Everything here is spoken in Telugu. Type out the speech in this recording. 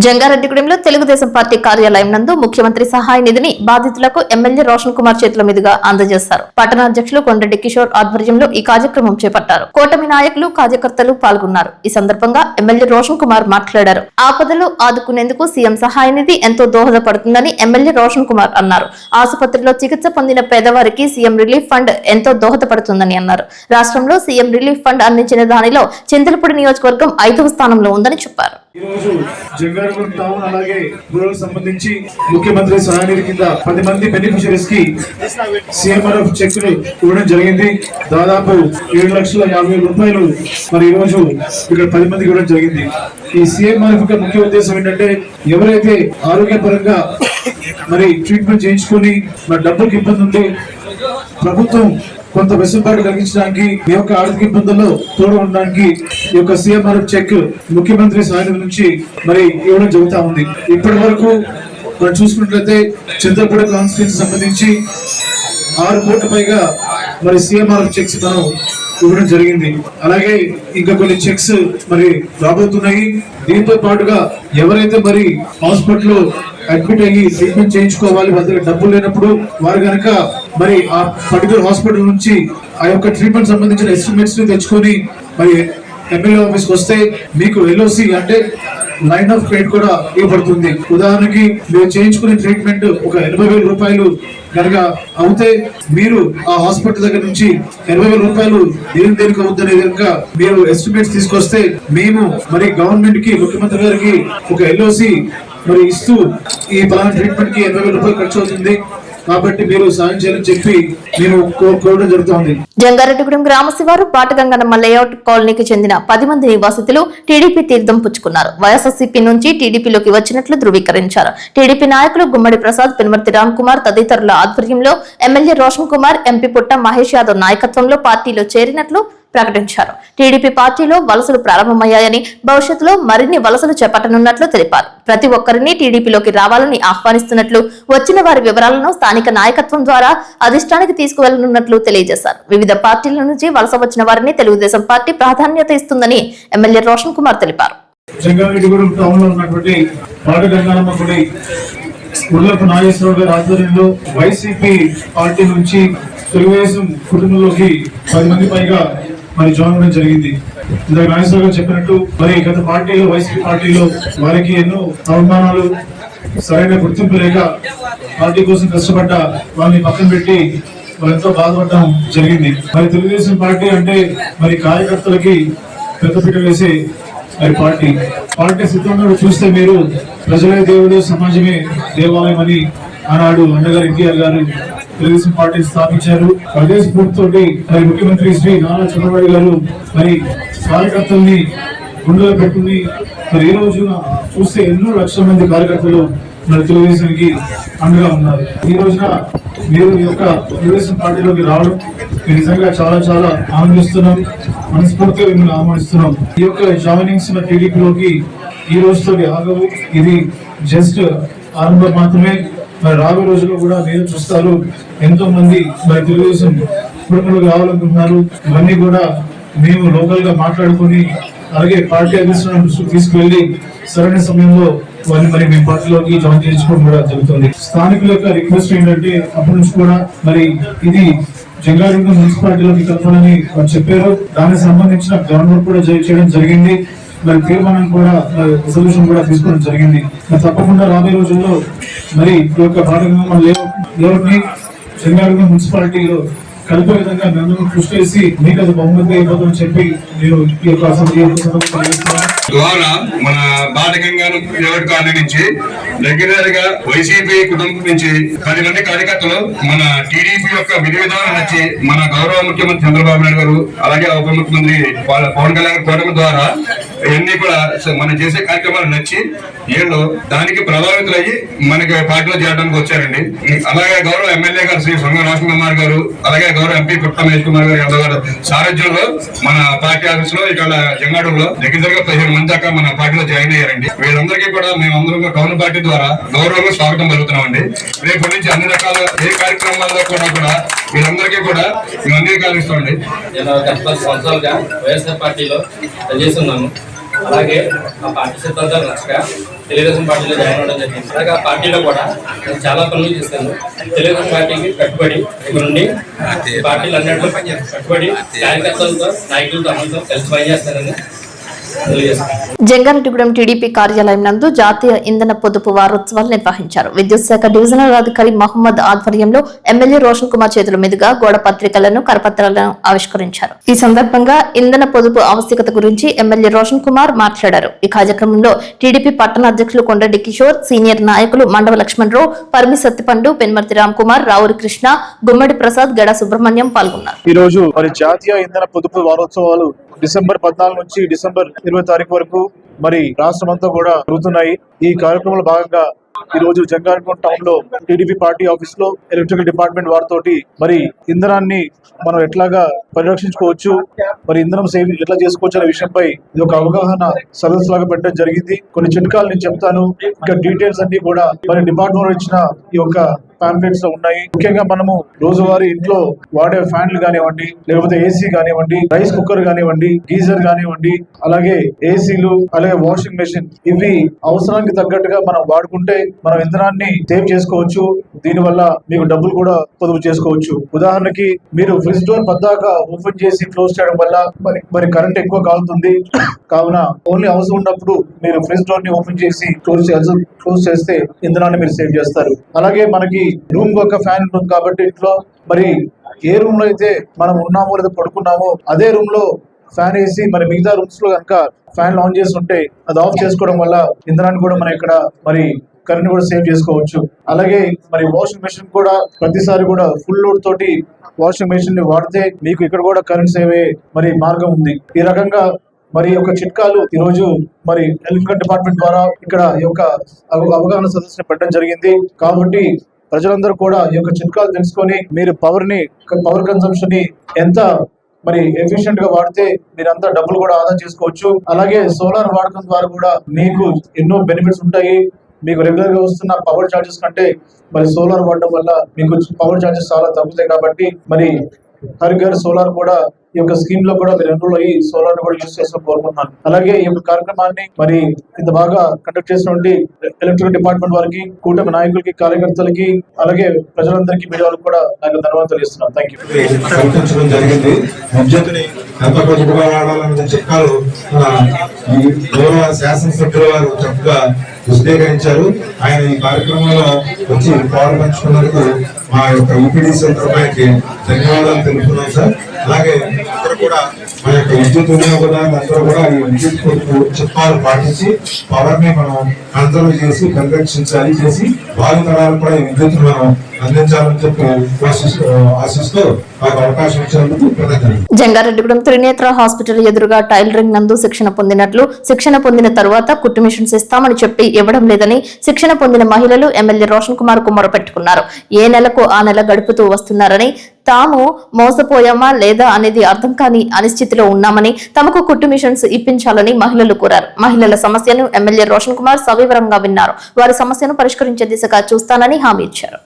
జంగారెడ్డిగూడెంలో తెలుగుదేశం పార్టీ కార్యాలయం నందు ముఖ్యమంత్రి సహాయ నిధిని బాధితులకు ఎమ్మెల్యే రోషన్ కుమార్ చేతుల మీదుగా అందజేశారు పట్టణాధ్యక్షులు కొండరెడ్డి కిషోర్ ఆధ్వర్యంలో ఈ కార్యక్రమం చేపట్టారు. కూటమి నాయకులు కార్యకర్తలు పాల్గొన్నారు. ఈ సందర్భంగా ఎమ్మెల్యే రోషన్ కుమార్ మాట్లాడారు. ఆపదలు ఆదుకునేందుకు సీఎం సహాయ నిధి ఎంతో దోహదపడుతుందని ఎమ్మెల్యే రోషన్ కుమార్ అన్నారు. ఆసుపత్రిలో చికిత్స పొందిన పేదవారికి సీఎం రిలీఫ్ ఫండ్ ఎంతో దోహదపడుతుందని అన్నారు. రాష్ట్రంలో సీఎం రిలీఫ్ ఫండ్ అందించిన దానిలో చింతలపూడి నియోజకవర్గం ఐదవ స్థానంలో ఉందని చెప్పారు. ఈరోజు జంగారగూడ టౌన్ అలాగే రూరల్ సంబంధించి ముఖ్యమంత్రి సహాయనిధి కింద పది మంది బెనిఫిషరీస్కి సీఎంఆర్ఎఫ్ చెక్కులు ఇవ్వడం జరిగింది. దాదాపు ఏడు లక్షల యాభై రూపాయలు మరి ఈ రోజు ఇక్కడ పది మందికి ఇవ్వడం జరిగింది. ఈ సీఎంఆర్ఎఫ్ యొక్క ముఖ్య ఉద్దేశం ఏంటంటే ఎవరైతే ఆరోగ్యపరంగా మరి ట్రీట్మెంట్ చేయించుకొని మరి డబ్బులకు ఇబ్బంది ఉంది ప్రభుత్వం కొంత వెసులుబాటు కలిగించడానికి ఈ యొక్క ఆర్థిక ఇబ్బందుల్లో తోడు ఉండడానికి ఈ యొక్క సీఎంఆర్ చెక్ ముఖ్యమంత్రి సహాయం నుంచి మరి ఇవ్వడం జరుగుతా ఉంది. ఇప్పటి వరకు మనం చూసుకున్నట్లయితే చింతపూడి కాన్స్టిట్యూన్సీ సంబంధించి ఆరు కోట్ల పైగా మరి సీఎంఆర్ చెక్స్ మనం ఇవ్వడం జరిగింది. అలాగే ఇంకా కొన్ని చెక్స్ మరి రాబోతున్నాయి. దీంతో పాటుగా ఎవరైతే మరి హాస్పిటల్ అడ్మిట్ అయ్యి ట్రీట్మెంట్ చేయించుకోవాలి. వాళ్ళ దగ్గర డబ్బులు లేనప్పుడు వారు కనుక మరి ఆ పర్టికులర్ హాస్పిటల్ నుంచి ఆ యొక్క ట్రీట్మెంట్ సంబంధించిన ఎస్టిమేట్స్ని తెచ్చుకొని మరి ఎమ్మెల్యే ఆఫీస్కి వస్తే మీకు ఎల్ఓసి అంటే లైన్ ఆఫ్ క్రెడిట్ కూడా ఇవ్వబడుతుంది. ఉదాహరణకి మీరు చేయించుకునే ట్రీట్మెంట్ ఒక ఎనభై వేల రూపాయలు కనుక అవుతే మీరు ఆ హాస్పిటల్ దగ్గర నుంచి ఎనభై వేల రూపాయలు దేని దేనికి అవుద్దనే కనుక మీరు ఎస్టిమేట్స్ తీసుకొస్తే మేము మరి గవర్నమెంట్కి ముఖ్యమంత్రి గారికి ఒక ఎల్ఓసి మరి ఇస్తూ ఈ పలానా ట్రీట్మెంట్కి ఎనభై వేల రూపాయలు ఖర్చు అవుతుంది. కాబట్టి మీరు సాయం చేయాలని చెప్పి నేను కోరడం జరుగుతోంది. జంగారెడ్డిగూడెం గ్రామ శివారు పాటగంగనమ్మ లేఅవుట్ కాలనీకి చెందిన పది మంది నివాసితులు టీడీపీ తీర్థం పుచ్చుకున్నారు. వైఎస్ఆర్సీపీ నుంచి టీడీపీలోకి వచ్చినట్లు ధృవీకరించారు. టీడీపీ నాయకులు గుమ్మడి ప్రసాద్ పెనుమర్తి రామ్ కుమార్ తదితరుల ఆధ్వర్యంలో ఎమ్మెల్యే రోషన్ కుమార్ ఎంపీ పుట్ట మహేష్ యాదవ్ నాయకత్వంలో పార్టీలో చేరినట్లు ప్రకటించారు. టీడీపీ పార్టీలో వలసలు ప్రారంభమయ్యాయని భవిష్యత్తులో మరిన్ని వలసలు చేపట్టనున్నట్లు తెలిపారు. ప్రతి ఒక్కరిని టీడీపీలోకి రావాలని ఆహ్వానిస్తున్నట్లు వచ్చిన వారి వివరాలను స్థానిక నాయకత్వం ద్వారా అధిష్టానికి తీసుకువెళ్ళనున్నట్లు తెలియజేశారు. వివిధ పార్టీల నుంచి వలస వచ్చిన వారిని తెలుగుదేశం పార్టీ ప్రాధాన్యత ఇస్తుందని ఎమ్మెల్యే రోషన్ కుమార్ తెలిపారు. ఉర్లపు నాగేశ్వరరావు గారి ఆధ్వర్యంలో వైసీపీ పార్టీ నుంచి తెలుగుదేశం కుటుంబంలోకి పది మంది పైగా మరి జాయిన్ జరిగింది. ఇందాక నాగేశ్వరరావు గారు చెప్పినట్టు మరి గత పార్టీలో వైసీపీ పార్టీలో వారికి ఎన్నో అవమానాలు సరైన గుర్తింపు లేక పార్టీ కోసం కష్టపడ్డ వాళ్ళని పక్కన పెట్టి ఎంతో బాధపడడం జరిగింది. మరి తెలుగుదేశం పార్టీ అంటే మరి కార్యకర్తలకి పెద్దపీట వేసే మరి పార్టీ. పార్టీ సిద్ధంగా చూస్తే మీరు ప్రజలే దేవుడు సమాజమే దేవాలయం అని ఆనాడు అన్నగారు ఎన్టీఆర్ గారు తెలుగుదేశం పార్టీ స్థాపించారు. అదే స్ఫూర్తితోటి మరి ముఖ్యమంత్రి శ్రీ నారా చంద్రబాబు గారు మరి కార్యకర్తల్ని గుండెలో పెట్టుకుని మరి ఈ రోజున చూస్తే ఎన్నో లక్షల మంది కార్యకర్తలు మరి తెలుగుదేశానికి అండగా ఉన్నారు. ఈ రోజున మీరు ఈ యొక్క తెలుగుదేశం పార్టీలోకి రావడం నిజంగా చాలా చాలా ఆనందిస్తున్నాం మనస్ఫూర్తిగా మిమ్మల్ని ఆహ్వానిస్తున్నాం ఈ యొక్క జాయినింగ్స్ టీడీపీలోకి ఈ రోజుతో ఆగవు. ఇది జస్ట్ ఆరంభం మాత్రమే. మరి రాబోయే రోజుల్లో కూడా మీరు చూస్తారు ఎంతో మంది మరి తెలుగుదేశం కుటుంబాలు కావాలనుకుంటున్నారు. ఇవన్నీ కూడా మేము లోకల్గా మాట్లాడుకొని అలాగే పార్టీ అధిష్టానం తీసుకువెళ్ళి సరైన సమయంలో వారిని మరి మేము పార్టీలోకి జాయిన్ చేయించుకోవడం కూడా జరుగుతుంది. స్థానికుల యొక్క రిక్వెస్ట్ ఏంటంటే అప్పటి నుంచి కూడా మరి ఇది జంగారెడ్డి మున్సిపాలిటీలోకి కలపాలని వారు చెప్పారు. దానికి సంబంధించిన గవర్నమెంట్ కూడా చేయడం జరిగింది. మరి తీర్మానం కూడా సొల్యూషన్ కూడా తీసుకోవడం జరిగింది. మరి తప్పకుండా రాబోయే రోజుల్లో మరి ఈ యొక్క భాగంగా లేఅవుట్ని మున్సిపాలిటీలో కలిపే విధంగా మేము కృషి చేసి మీకు అది బహుమతి అయిపోతుందని చెప్పి నేను ఈ యొక్క అసెంబ్లీ ద్వారా మన బాధకంగాను ప్రైవేట్ కాలనీ నుంచి రెగ్యులర్గా వైసీపీ కుటుంబం నుంచి పది మంది కార్యకర్తలు మన టీడీపీ యొక్క విధి విధానం నచ్చి మన గౌరవ ముఖ్యమంత్రి చంద్రబాబు నాయుడు గారు అలాగే ఉప ముఖ్యమంత్రి పవన్ కళ్యాణ్ గారి ద్వారా ఇవన్నీ కూడా మనం చేసే కార్యక్రమాలు నచ్చి వీళ్ళు దానికి ప్రభావితులయ్యి మనకి పార్టీలో చేరడానికి వచ్చారండి. అలాగే గౌరవ ఎమ్మెల్యే గారు శ్రీ సొంగ రాజ్ కుమార్ గారు అలాగే గౌరవ ఎంపీ పుట్ట మహేష్ కుమార్ గారు యాదవ్ గారు సారథ్యంలో మన పార్టీ ఆఫీస్లో ఇక్కడ జంగాడులో దగ్గర దగ్గర పదిహేను మంది దాకా మన పార్టీలో జాయిన్ అయ్యారండి. వీళ్ళందరికీ కూడా మేమందరం కూడా టౌన్ పార్టీ ద్వారా గౌరవంగా స్వాగతం పలుకుతున్నామండి. రేపటి నుంచి అన్ని రకాల ఏ కార్యక్రమాల్లో కూడా కూడా వీళ్ళందరికీ కూడా మేము అంగీకరిస్తామండి నేను గత పది సంవత్సరాలుగా వైఎస్ఆర్ పార్టీలో పనిచేస్తున్నాను. అలాగే మా పార్టీ సిద్ధాంతాలు నచ్చక తెలుగుదేశం పార్టీలో జాయిన్ అవ్వడం జరిగింది. అలాగే ఆ పార్టీలో కూడా నేను చాలా పనులు చేశాను. తెలుగుదేశం పార్టీకి కట్టుబడి ఇక్కడ నుండి పార్టీలు అన్నింటిలో కట్టుబడి కార్యకర్తలతో నాయకులతో అందరితో కలిసి పనిచేస్తానని జంగారెడ్డిగూడెం టీడీపీ కార్యాలయం నందు జాతీయ ఇంధన పొదుపు వారోత్సవాలు నిర్వహించారు. విద్యుత్ శాఖ డివిజనల్ అధికారి మహమ్మద్ ఆధ్వర్యంలో ఎమ్మెల్యే రోషన్ కుమార్ చేతుల మీదుగా గోడ పత్రికలను కరపత్రాలను ఆవిష్కరించారు. ఈ సందర్భంగా ఇంధన పొదుపు ఆవశ్యకత గురించి ఎమ్మెల్యే రోషన్ కుమార్ మాట్లాడారు. ఈ కార్యక్రమంలో టీడీపీ పట్టణ అధ్యక్షులు కొండటి కిషోర్ సీనియర్ నాయకులు మండవ లక్ష్మణరావు పర్మి సత్తిపండు పెన్మర్తి రామ్ కుమార్ రావురి కృష్ణ గుమ్మడి ప్రసాద్ గడ సుబ్రహ్మణ్యం పాల్గొన్నారు. ఈ రోజు మరి జాతీయ ఇంధన పొదుపు వారోత్సవాలు డిసెంబర్ పద్నాలుగు నుంచి డిసెంబర్ ఇరవై తారీఖు వరకు మరి రాష్ట్రం అంతా కూడా జరుగుతున్నాయి. ఈ కార్యక్రమంలో భాగంగా ఈ రోజు జంగారెడ్డి టౌన్లో టీడీపీ పార్టీ ఆఫీస్లో ఎలక్ట్రికల్ డిపార్ట్మెంట్ వారితోటి మరి ఇంధనాన్ని మనం ఎట్లాగా పరిరక్షించుకోవచ్చు మరి ఇంధనం సేవ్ ఎట్లా చేసుకోవచ్చు అనే విషయంపై ఇది ఒక అవగాహన సదస్సు లాగా పెట్టడం జరిగింది. కొన్ని చిట్కాలు నేను చెప్తాను. ఇంకా డీటెయిల్స్ అన్ని కూడా మరి డిపార్ట్మెంట్ ఇచ్చిన ఈ యొక్క పాంప్లెట్స్లో ఉన్నాయి. ముఖ్యంగా మనము రోజువారీ ఇంట్లో వాడే ఫ్యాన్లు కానివ్వండి లేకపోతే ఏసీ కానివ్వండి రైస్ కుక్కర్ కానివ్వండి గీజర్ కానివ్వండి అలాగే ఏసీలు అలాగే వాషింగ్ మెషిన్ ఇవి అవసరానికి తగ్గట్టుగా మనం వాడుకుంటే మనం ఇంధనాన్ని సేవ్ చేసుకోవచ్చు. దీనివల్ల మీకు డబ్బులు కూడా పొదుపు చేసుకోవచ్చు. ఉదాహరణకి మీరు ఫ్రిడ్జ్ డోర్ పద్దాక ఓపెన్ చేసి క్లోజ్ చేయడం వల్ల మరి మరి కరెంట్ ఎక్కువ కాలుతుంది. కావున ఓన్లీ అవసరం ఉన్నప్పుడు మీరు ఫ్రిడ్జ్ డోర్ని ఓపెన్ చేసి క్లోజ్ చేయాల్సి క్లోజ్ చేస్తే ఇంధనాన్ని మీరు సేవ్ చేస్తారు. అలాగే మనకి రూమ్ ఒక ఫ్యాన్ ఉంటుంది కాబట్టి ఇంట్లో. మరి ఏ రూమ్లో అయితే మనం ఉన్నామో లేదా పడుకున్నామో అదే రూమ్లో ఫ్యాన్ వేసి మరి మిగతా రూమ్స్లో కనుక ఫ్యాన్ ఆన్ చేసి ఉంటే అది ఆఫ్ చేసుకోవడం వల్ల ఇంధనాన్ని కూడా మనం ఇక్కడ మరి కరెంట్ కూడా సేవ్ చేసుకోవచ్చు. అలాగే మరి వాషింగ్ మెషిన్ కూడా ప్రతిసారి కూడా ఫుల్ లోడ్ తోటి వాషింగ్ మెషిన్ని వాడితే మీకు ఇక్కడ కూడా కరెంట్ సేవ్ అయ్యే మరి మార్గం ఉంది. ఈ రకంగా మరి యొక్క చిట్కాలు ఈ రోజు మరి ఎలక్ట్రికల్ డిపార్ట్మెంట్ ద్వారా ఇక్కడ ఈ యొక్క అవగాహన సదస్సుని పెట్టడం జరిగింది. కాబట్టి ప్రజలందరూ కూడా ఈ యొక్క చిట్కాలు తెలుసుకొని మీరు పవర్ని పవర్ కన్సంప్షన్ని ఎంత మరి ఎఫిషియెంట్గా వాడితే మీరంతా డబ్బులు కూడా ఆదా చేసుకోవచ్చు. అలాగే సోలార్ వాడకం ద్వారా కూడా మీకు ఎన్నో బెనిఫిట్స్ ఉంటాయి. మీకు రెగ్యులర్గా వస్తున్న పవర్ ఛార్జెస్ కంటే మరి సోలార్ వాడడం వల్ల మీకు పవర్ ఛార్జెస్ చాలా తగ్గుతాయి కాబట్టి మరి హర్ ఘర్ సోలార్ కూడా ఈ యొక్క స్కీమ్లో కూడా మీరు ఎన్రోల్ అయ్యి సోలార్ కూడా యూజ్ చేసిన కోరుకుంటున్నాను. అలాగే ఈ యొక్క కార్యక్రమాన్ని మరి ఇంత బాగా కండక్ట్ చేసినటువంటి ఎలక్ట్రికల్ డిపార్ట్మెంట్ వారికి కూటమి నాయకులకి కార్యకర్తలకి అలాగే ప్రజలందరికీ మీడియా వాళ్ళకి కూడా నాకు ధన్యవాదాలు ఇస్తున్నాను థ్యాంక్ యూ జరిగింది. విద్యుత్తుని ఎంత పొదుపుగా వాడాలనే చిట్కాలు గౌరవ శాసనసభ్యుల వారు చక్కగా విశదీకరించారు ఆయన ఈ కార్యక్రమంలో వచ్చి పాలు పంచుకున్నందుకు మా యొక్క యూపీడీసీ తరఫునకి ధన్యవాదాలు తెలుపుతున్నాం సార్. అలాగే కూడా మన యొక్క విద్యుత్ వినియోగదారులు అందరూ కూడా ఈ విద్యుత్ పొదుపు పాటించి పవర్ని మనం కన్సర్వ్ చేసి పరిరక్షించాలి చేసి భావి తరాలు కూడా ఈ విద్యుత్ మనం అందించాలని చెప్పి ఆశిస్తూ జంగారెడ్డిగూడెం త్రినేత్ర హాస్పిటల్ ఎదురుగా టైలరింగ్ నందు శిక్షణ పొందినట్లు శిక్షణ పొందిన తర్వాత కుట్టు మిషన్స్ ఇస్తామని చెప్పి ఇవ్వడం లేదని శిక్షణ పొందిన మహిళలు ఎమ్మెల్యే రోషన్ కుమార్కు మొరపెట్టుకున్నారు ఏ నెలకు ఆ నెల గడుపుతూ వస్తున్నారని తాము మోసపోయామా లేదా అనేది అర్థం కాని అనిశ్చితిలో ఉన్నామని తమకు కుట్టు మిషన్స్ ఇప్పించాలని మహిళలు కోరారు. మహిళల సమస్యను ఎమ్మెల్యే రోషన్ కుమార్ సవివరంగా విన్నారు. వారి సమస్యను పరిష్కరించే దిశగా చూస్తానని హామీ ఇచ్చారు.